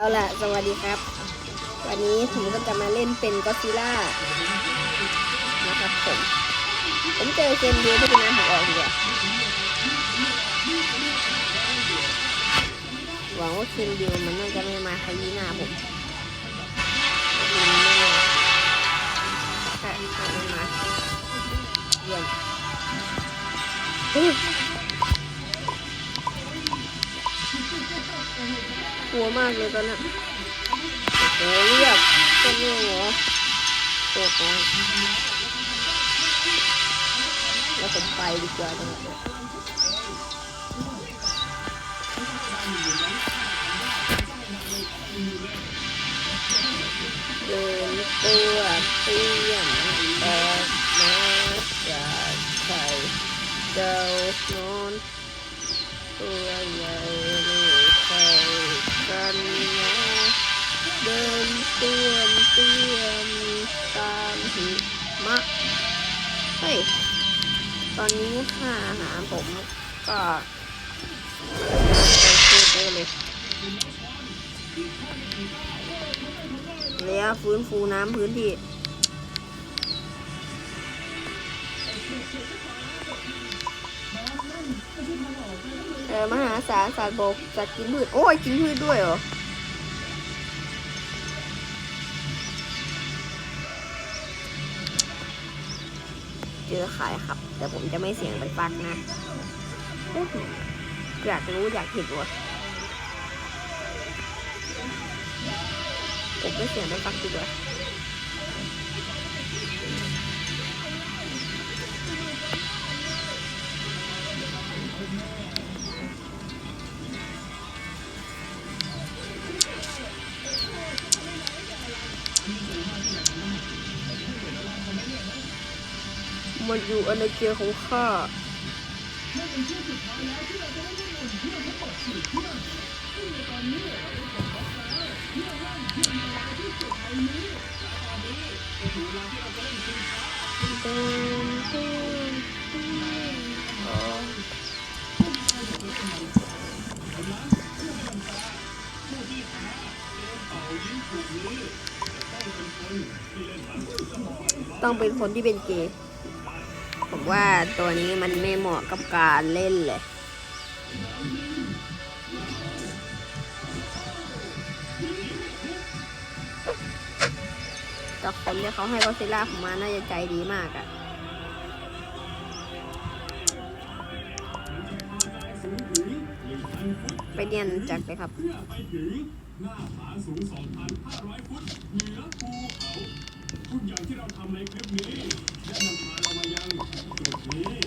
เอาล่ะ สวัสดีครับ วันนี้ผมก็จะมาเล่นเป็นก็ซิล่านะครับผม ผมเจอเกมเดียวที่เป็นน้ำผมออกดีกว่าหวังว่าเกมเดียวมันน่าจะไม่มาขยี้หน้าผม มากเลยตอนนั้นโอ้โหเรียบเป็นงเหรอโอ้โหแล้วผมไปดีกว่าตรงนี้เดินตัวเตี้ยมออกมาจากไข่เจ้านอนตัวใหญ่ไม่ใคร กันนะเดินเตี้ยมเตี้ยมตามหิมะเฮ้ยตอนนี้ค่าอาหารผมก็ไปพูดได้เลยแล้วฟื้นฟูน้ำพื้นที่ เออมหาศาลสัตว์บกสัตว์กินพืชโอ้ยกินพืชด้วยเหรอเจอขายครับ แต่ผมจะไม่เสียงไปปักนะอยากรู้อยากเห็นวะผมไม่เสียงไปปักดีกว่า อยู่ในเกียของข้าต้องเป็นคนที่เป็นเกย์ ผมว่าตัวนี้มันไม่เหมาะกับการเล่นเลยแต่คนที่เขาให้ก็ซิล่าผมมาน่าจะใจดีมากอะไปเรียนจักรเลยครับ เ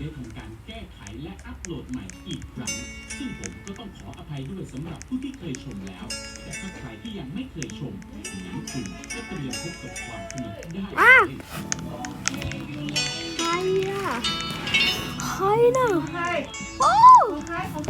และอัปโหลดใหม่อีกครั้ง ซึ่งผมก็ต้องขออภัยด้วยสำหรับผู้ที่เคยชมแล้ว แต่ถ้าใครที่ยังไม่เคยชมงั้นคุณก็เตรียมพบกับความสนุกได้อะเลยใครอะใครน่ะ ใครโอ้ของใครของใ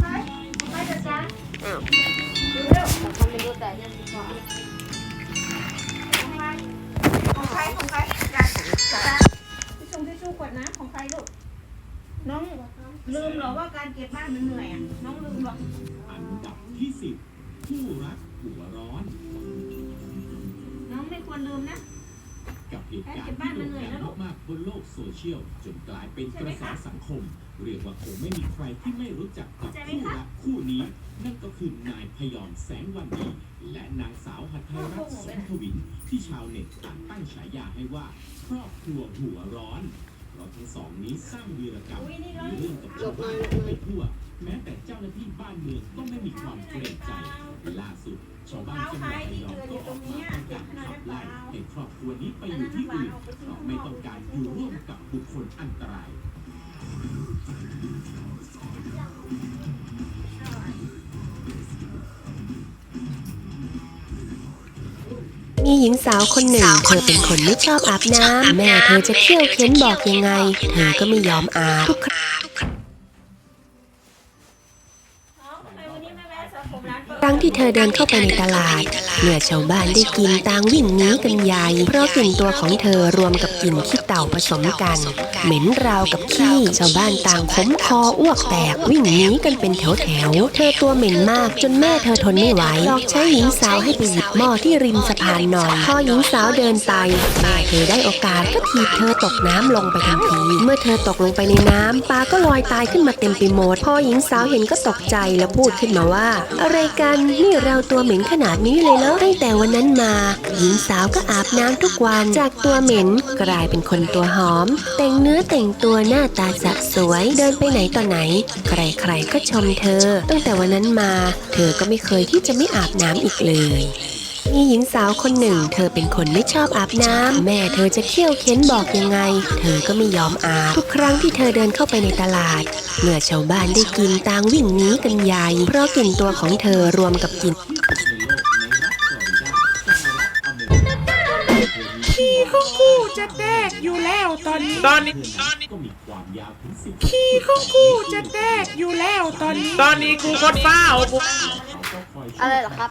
ครของ หัวร้อน น้องไม่ควรลืมนะ กับเหตุการณ์ที่โด่งดังมากๆบนโลกโซเชียลจนกลายเป็นกระแสสังคม เรียกว่าคงไม่มีใครที่ไม่รู้จักกับคู่รักคู่นี้ นั่นก็คือนายพยอมแสงวันดี และนางสาวหัทไทยรัตน์สมทวิน ที่ชาวเน็ตต่างตั้งฉายาให้ว่า ครอบครัวหัวร้อน เพราะทั้งสองนี้สร้างวีรกรรมมีเรื่องกับชาวบ้านไปทั่ว แม้แต่เจ้าหน้าที่บ้านเมืองก็ไม่มีความเกรงใจล่าสุดชาวบ้านจังหวัดระยองก็ออกมาประกาศขับไล่ให้ครอบครัวนี้ไปอยู่ที่อื่นเพราะไม่ต้องการอยู่ร่วมกับบุคคลอันตราย มีหญิงสาวคนหนึ่ง เธอเป็นคนไม่ชอบอาบน้ำแม่เธอจะเคี่ยวเข็นบอกยังไง เธอก็ไม่ยอมอาบ รั้งที่เธอเดินเข้าไปในตลาดเมื่อชาวบ้านได้กินต่างวิ่งหนีกันใหญ่เพราะกลิ่นตัวของเธอรวมกับกลิ่นขี้เต่าผสมกัน เหม็นราวกับขี้ชาวบ้านต่างขมคออ้วกแตกวิ่งหนีกันเป็นแถวแถวเธอตัวเหม็นมากจนแม่เธอทนไม่ไหวหลอกใช้หญิงสาวให้ไปหยิบหม้อที่ริมสะพานหน่อยพอหญิงสาวเดินไปแม่เธอได้โอกาสก็ถีบเธอตกน้ำลงไปทันทีเมื่อเธอตกลงไปในน้ำปลาก็ลอยตายขึ้นมาเต็มไปหมดพอหญิงสาวเห็นก็ตกใจและพูดขึ้นมาว่า อะไรกันนี่เราตัวเหม็นขนาดนี้เลยเหรอตั้งแต่วันนั้นมา หญิงสาวก็อาบน้ำทุกวัน จากตัวเหม็นกลายเป็นคนตัวหอม แต่งเนื้อแต่งตัวหน้าตาสะสวย เดินไปไหนต่อไหน ใครๆก็ชมเธอ ตั้งแต่วันนั้นมา เธอก็ไม่เคยที่จะไม่อาบน้ำอีกเลย มีหญิงสาวคนหนึ่ง เธอเป็นคนไม่ชอบอาบน้ำแม่เธอจะเคี่ยวเค้นบอกยังไง เธอก็ไม่ยอมอาบ ทุกครั้งที่เธอเดินเข้าไปในตลาด เมื่อชาวบ้านได้กินต่างวิ่งหนีกันใหญ่เพราะกลิ่นตัวของเธอรวมกับกลิ่นที่สุดในโลกในรัฐฟลอริดาสหรัฐอเมริกาขี้ของกูจะแตกอยู่แล้วตอนนี้ ตอนนี้เธอนั้นก็มีความยาวถึงสิบขี้ของกูจะแตกอยู่แล้วตอนนี้ ตอนนี้กูกดเฝ้ากูเขาก็คอยช่วยอะไรเหรอครับ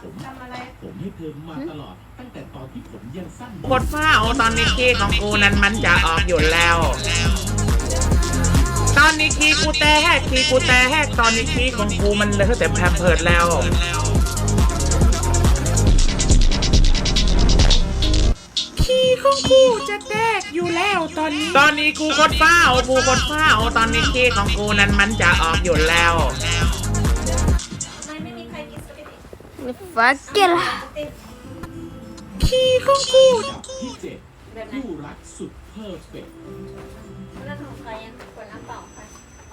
ให้เธอมาตลอด ตั้งแต่ตอนที่ผมยังสั้นกดเฝ้าตอนนี้ขี้ของกูนั้นมันจะออกอยู่แล้ว ตอนนี้ขี้กูแตกขี้กูแตกตอนนี้ขี้ของกูมันเลือแต่แพมเพิร์ดแล้วขี้ของกูจะแตกอยู่แล้วตอนนี้ ตอนนี้กูกดเฝ้ากูกดเฝ้าตอนนี้ขี้ของกูนั้นมันจะออกอยู่แล้ว ตี้ฟักเกลติดขี้ของกูดที่เจ็ดคู่รักสุดเพอร์เฟกต์แล้วของใครยังคนน้ำเปล่าใคร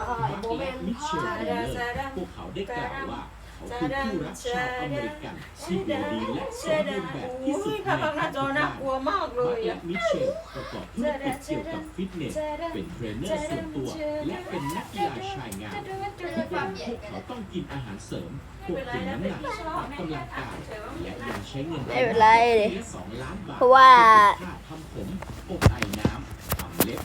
อ๋อโบแมนมิเชลเลอร์พวกเขาได้กล่าวว่า เขาคือคู่รักชาวอเมริกันที่ดูดีและสมบูรณ์แบบที่สุดในภาพหน้าจอน่ากลัวมากเลบัคยและอะมิเชลประกอบธุรกิจเกี่ยวกับฟิตเนส เป็นเทรนเนอร์ส่วนตัว และเป็นนักกีฬาชายงามทุกวันพวกเขาต้องกินอาหารเสริมควบคุมน้ำหนักออกกำลังกายและยังใช้เงินไม่เป็นไรสองล้านบาทเพราะว่าค่าทำผมอบไอน้ำทำเล็บ